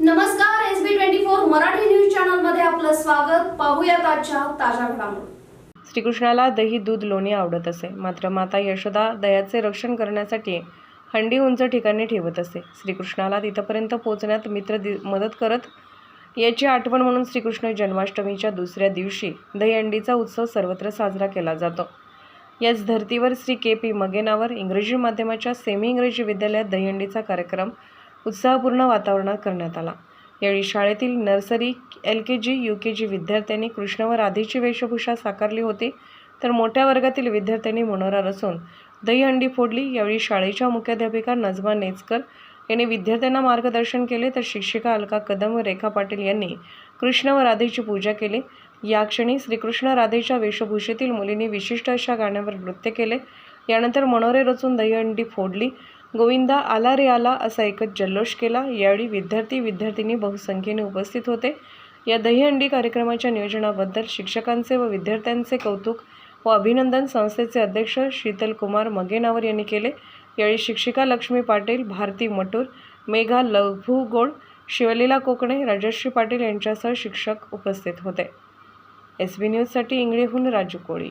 नमस्कार S B twenty four Marathi news चॅनलमध्ये आपलं स्वागत. पाहूया आजच्या ताज्या घडामोडी. श्रीकृष्णाला दही दूध लोणी आवडत असे. मात्र माता यशोदा दह्याचे रक्षण करण्यासाठी हंडी उंच ठिकाणी ठेवत असे. श्रीकृष्णाला तिथपर्यंत पोहोचण्यात मित्र मदत करत याची आठवण म्हणून श्रीकृष्ण जन्माष्टमीच्या दुसऱ्या दिवशी दहीहंडीचा उत्सव सर्वत्र साजरा केला जातो. याच धर्तीवर श्री के पी मगेनावर इंग्रजी माध्यमाच्या सेमी इंग्रजी विद्यालयात दहीहंडीचा कार्यक्रम उत्साहपूर्ण वातावरणात करण्यात आला. यावेळी शाळेतील nursery L K G U K G विद्यार्थ्यांनी कृष्ण व राधेची वेशभूषा साकारली होती. तर मोठ्या वर्गातील विद्यार्थ्यांनी मनोरा रचून दहीहंडी फोडली. यावेळी शाळेच्या मुख्याध्यापिका नजमा नेचकर यांनी विद्यार्थ्यांना मार्गदर्शन केले. तर शिक्षिका अलका कदम व रेखा पाटील यांनी कृष्ण व राधेची पूजा केली. या क्षणी श्रीकृष्ण राधेच्या वेशभूषेतील मुलींनी विशिष्ट अशा गाण्यावर नृत्य केले. यानंतर मनोरे रचून दहीहंडी फोडली. गोविंदा आला रे आला असा एकच जल्लोष केला. यावेळी विद्यार्थी विद्यार्थिनी बहुसंख्येने उपस्थित होते. या दहीहंडी कार्यक्रमाच्या नियोजनाबद्दल शिक्षकांचे व विद्यार्थ्यांचे कौतुक व अभिनंदन संस्थेचे अध्यक्ष शीतल कुमार मगेनावर यांनी केले. यावेळी शिक्षिका लक्ष्मी पाटील भारती मटूर मेघा लघुगोड शिवलीला कोकणे राजश्री पाटील यांच्यासह शिक्षक उपस्थित होते. एस बी न्यूजसाठी इंगळेहून राजू कोळी.